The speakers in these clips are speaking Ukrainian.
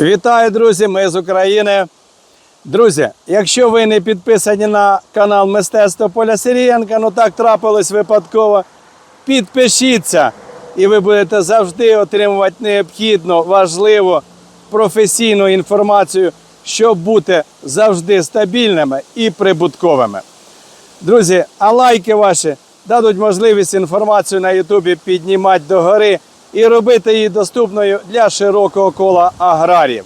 Вітаю, друзі! Ми з України. Друзі, якщо ви не підписані на канал Мистецтво Поля Сирієнка, ну так трапилось випадково, підпишіться, і ви будете завжди отримувати необхідну, важливу, професійну інформацію, щоб бути завжди стабільними і прибутковими. Друзі, а лайки ваші дадуть можливість інформацію на Ютубі піднімати догори і робити її доступною для широкого кола аграріїв.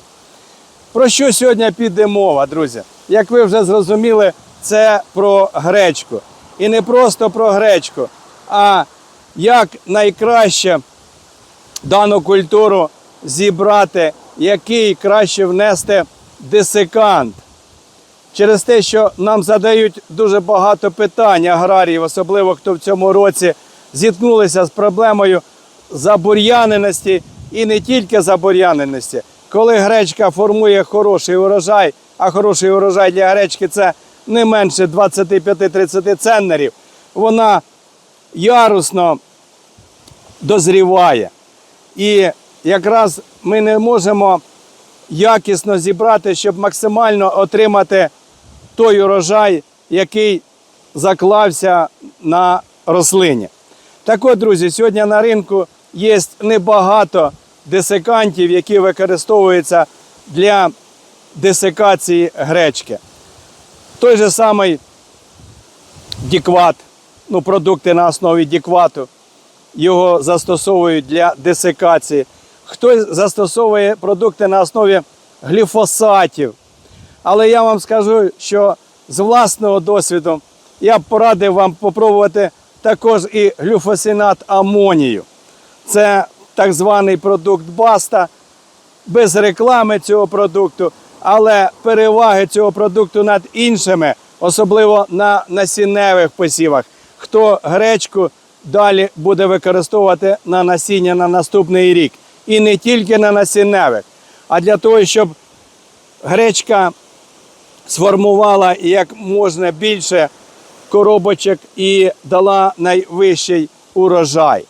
Про що сьогодні піде мова, друзі? Як ви вже зрозуміли, це про гречку. І не просто про гречку, а як найкраще дану культуру зібрати, який краще внести десикант. Через те, що нам задають дуже багато питань аграріїв, особливо хто в цьому році зіткнулися з проблемою забур'яненості і не тільки забур'яненості. Коли гречка формує хороший урожай, а хороший урожай для гречки це не менше 25-30 центнерів, вона ярусно дозріває. І якраз ми не можемо якісно зібрати, щоб максимально отримати той урожай, який заклався на рослині. Так от, друзі, сьогодні на ринку є небагато десикантів, які використовуються для десикації гречки. Той же самий дікват, ну, продукти на основі діквату, його застосовують для десикації. Хтось застосовує продукти на основі гліфосатів. Але я вам скажу, що з власного досвіду я б порадив вам попробувати також і глюфосинат амонію. Це так званий продукт Баста, без реклами цього продукту, але переваги цього продукту над іншими, особливо на насінневих посівах. Хто гречку далі буде використовувати на насіння на наступний рік. І не тільки на насінневих, а для того, щоб гречка сформувала як можна більше коробочок і дала найвищий урожай.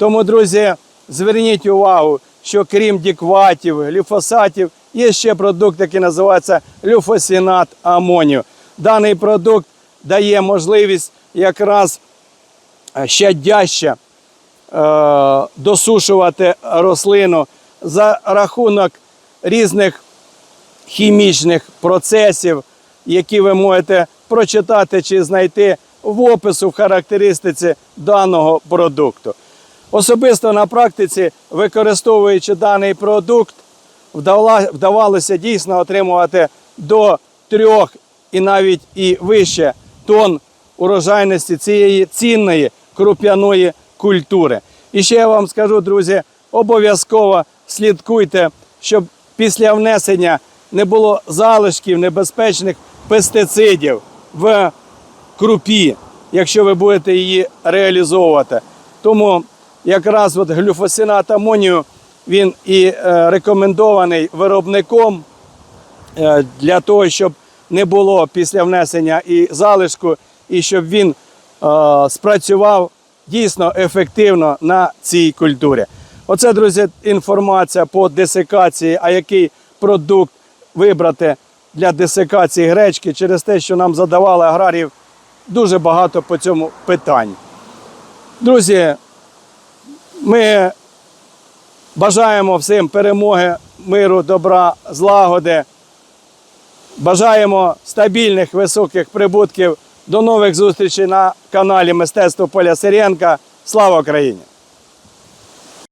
Тому, друзі, зверніть увагу, що крім дікватів, гліфосатів, є ще продукт, який називається люфосінат амонію. Даний продукт дає можливість якраз е, щадяще е, досушувати рослину за рахунок різних хімічних процесів, які ви можете прочитати чи знайти в опису в характеристиці даного продукту. Особисто на практиці, використовуючи даний продукт, вдавалося дійсно отримувати до трьох і навіть і вище тонн урожайності цієї цінної круп'яної культури. І ще я вам скажу, друзі, обов'язково слідкуйте, щоб після внесення не було залишків небезпечних пестицидів в крупі, якщо ви будете її реалізовувати. Тому якраз от глюфосинат амонію він і е, рекомендований виробником е, для того, щоб не було після внесення і залишку, і щоб він е, спрацював дійсно ефективно на цій культурі. Оце, друзі, інформація по десикації, а який продукт вибрати для десикації гречки через те, що нам задавали аграріїв дуже багато по цьому питань. Друзі, ми бажаємо всім перемоги, миру, добра, злагоди. Бажаємо стабільних високих прибутків. До нових зустрічей на каналі Мистецтво Поля Сиренка. Слава Україні!